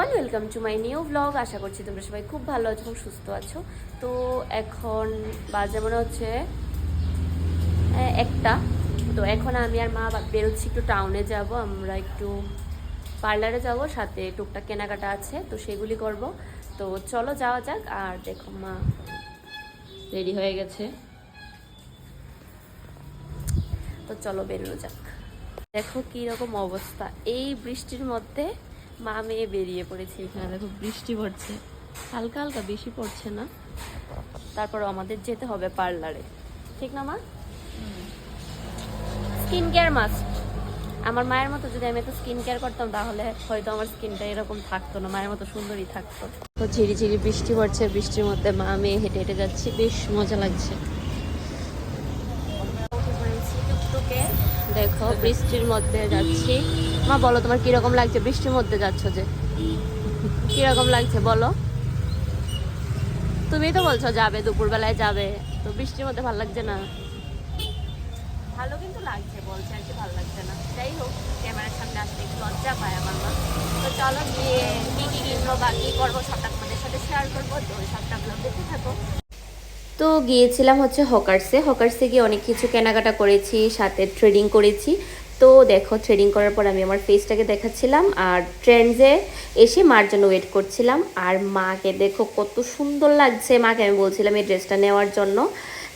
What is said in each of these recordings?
Everyone welcome to my new blog আশা করছি তোমরা সবাই খুব ভালো আছো এবং সুস্থ আছো। তো এখন বাজে মনে হচ্ছে একটা। তো এখন আমি আর মা বেরোচ্ছি একটু টাউনে যাব। আমরা একটু পার্লারে যাব, সাথে টুকটাক কেনাকাটা আছে, তো সেগুলি করব। তো চলো যাওয়া যাক, আর দেখো মা রেডি হয়ে গেছে। তো চলো বেরোনো যাক। দেখো কি রকম অবস্থা। এই বৃষ্টির মধ্যে মা মেয়ে বেরিয়ে পড়েছে এখানে। দেখো বৃষ্টি পড়ছে। হালকা হালকা বেশি পড়ছে না। তারপর আমাদের যেতে হবে পার্লারে। ঠিক না মা? Skin care must. আমার মায়ের মতো যদি আমি একটু স্কিন কেয়ার করতাম, তাহলে হয়তো আমার স্কিনটা এরকম থাকতো না। মায়ের মতো সুন্দরই থাকতো। তো ঝিরি ঝিরি বৃষ্টি পড়ছে। বৃষ্টির মধ্যে মা মেয়ে হেঁটে হেঁটে যাচ্ছি। বেশ মজা লাগছে। দেখো, বৃষ্টির মধ্যে যাচ্ছি। মা বলো তোমার কীরকম লাগছে? বৃষ্টির মধ্যে যাচ্ছ যে। কীরকম লাগছে বলো। তুমি তো বলছো যাবে দুপুরবেলায় যাবে। তো বৃষ্টির মধ্যে ভালো লাগছে না? ভালো কিন্তু লাগছে বলছে আর কি ভালো লাগছে না। যাই হোক ক্যামেরার সামনে আসতে একটু লজ্জা পায় আমার মা। তো চলো গিয়ে কি কি কিনবো বা কি করব সবটা তোমাদের সাথে শেয়ার করব। তো ওই সবটা ব্লগ দেখতে থাকো। তো গিয়েছিলাম হচ্ছে হকার্সে। হকার্সে গিয়ে অনেক কিছু কেনাকাটা করেছি সাথে ট্রেডিং করেছি। তো দেখো ট্রেডিং করার পর আমি আমার ফেসটাকে দেখাচ্ছিলাম আর ট্রেন্ডসে এসে মার জন্য ওয়েট করছিলাম। আর মাকে দেখো, কত সুন্দর লাগছে। মাকে আমি বলছিলাম এই ড্রেসটা নেওয়ার জন্য।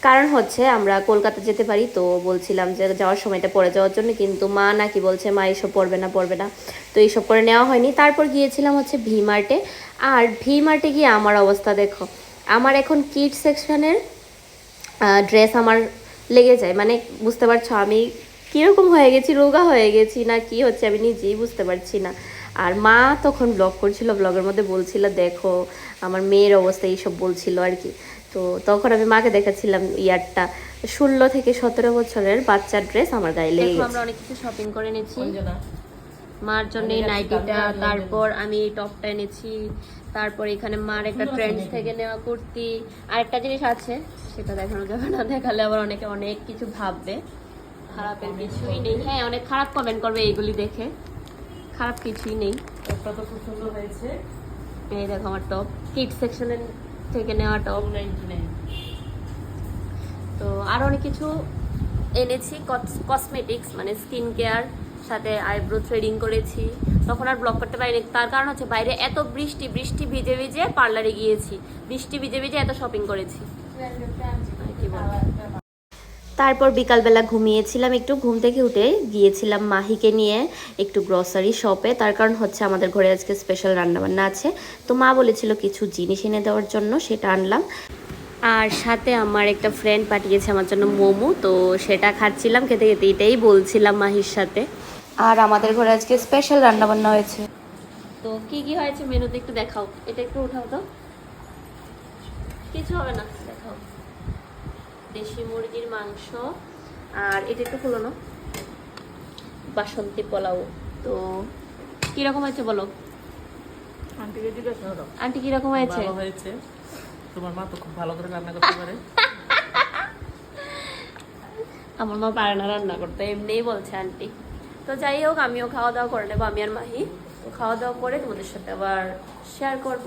কারণ হচ্ছে আমরা কলকাতা যেতে পারি, তো বলছিলাম যে যাওয়ার সময়টা পরে যাওয়ার জন্য। কিন্তু মা নাকি বলছে, মা, এইসব পড়বে না পড়বে না। তো এইসব করে নেওয়া হয়নি। তারপর গিয়েছিলাম হচ্ছে ভি মার্টে আর ভি মার্টে গিয়ে আমার অবস্থা দেখো, আমার এখন কিড সেকশনের ড্রেস আমার লেগে যায়। মানে বুঝতে পারছ, আমি কীরকম হয়ে গেছি রোগা হয়ে গেছি না কি হচ্ছে আমি নিজেই বুঝতে পারছি না। আর মা তখন ব্লগ করছিল ব্লগের মধ্যে বলছিল দেখো আমার মেয়ের অবস্থা এইসব বলছিল আর কি। তো তখন আমি মাকে দেখাচ্ছিলাম ইয়ারটা। ষোলো থেকে সতেরো বছরের বাচ্চার ড্রেস আমার গায়ে লেগে আমরা অনেক কিছু শপিং করে নিয়েছি মার জন্য এই নাইটিটা তারপর আমি এই টপটা এনেছি। তারপর এখানে মার একটা ট্রেন্ডস থেকে নেওয়া কুর্তি। আর একটা জিনিস আছে সেটা দেখানো যাবে না দেখালে আবার অনেকে অনেক কিছু ভাববে। খারাপের কিছুই নেই। হ্যাঁ অনেক খারাপ কমেন্ট করবে এইগুলি দেখে। খারাপ কিছুই নেই। টপটা তো খুব সুন্দর হয়েছে। এই দেখো আমার টপ কিড সেকশনের থেকে নেওয়া টপ তো আরও অনেক কিছু এনেছি। কসমেটিক্স মানে স্কিন কেয়ার সাথে আইব্রো থ্রেডিং করেছি। তখন আর ব্লগ করতে পারিনি। তার কারণ হচ্ছে বাইরে এত বৃষ্টি বৃষ্টি ভিজে ভিজে পার্লারে গিয়েছি। বৃষ্টি ভিজে ভিজে এত শপিং করেছি। কি বলব। তারপর বিকালবেলা ঘুমিয়েছিলাম, একটু ঘুম থেকে উঠে গিয়েছিলাম মাহিকে নিয়ে একটু গ্রসারি শপে তার কারণ হচ্ছে আমাদের ঘরে আজকে স্পেশাল রান্নাবান্না আছে। তো মা বলেছিল কিছু জিনিস এনে দেওয়ার জন্য, সেটা আনলাম। আর সাথে আমার একটা ফ্রেন্ড পাঠিয়েছে আমার জন্য মোমো, তো সেটা খাচ্ছিলাম, খেতে খেতে এটাই বলছিলাম মাহির সাথে। আর আমাদের ঘরে আজকে স্পেশাল রান্নাবান্না হয়েছে। তো কি কি হয়েছে মেনুতে একটু দেখাও। এটা একটু উঠাও তো। কিছু হবে না, দেখাও। দেশি মুরগির মাংস আর এটা একটু খুলো না বাসন্তী পোলাও। তো কীরকম হয়েছে বলো? আন্টিকে জিজ্ঞাসা করো। আন্টি কীরকম হয়েছে ভালো হয়েছে? তোমার মা তো খুব ভালো করে রান্না করতে পারে। আমার মা পারে না রান্না করতে এমনিই বলছে আন্টি। তো যাই হোক আমিও খাওয়া দাওয়া করে নেব আমি আর মাহি। খাওয়া দাওয়া করে তোমাদের সাথে আবার শেয়ার করব।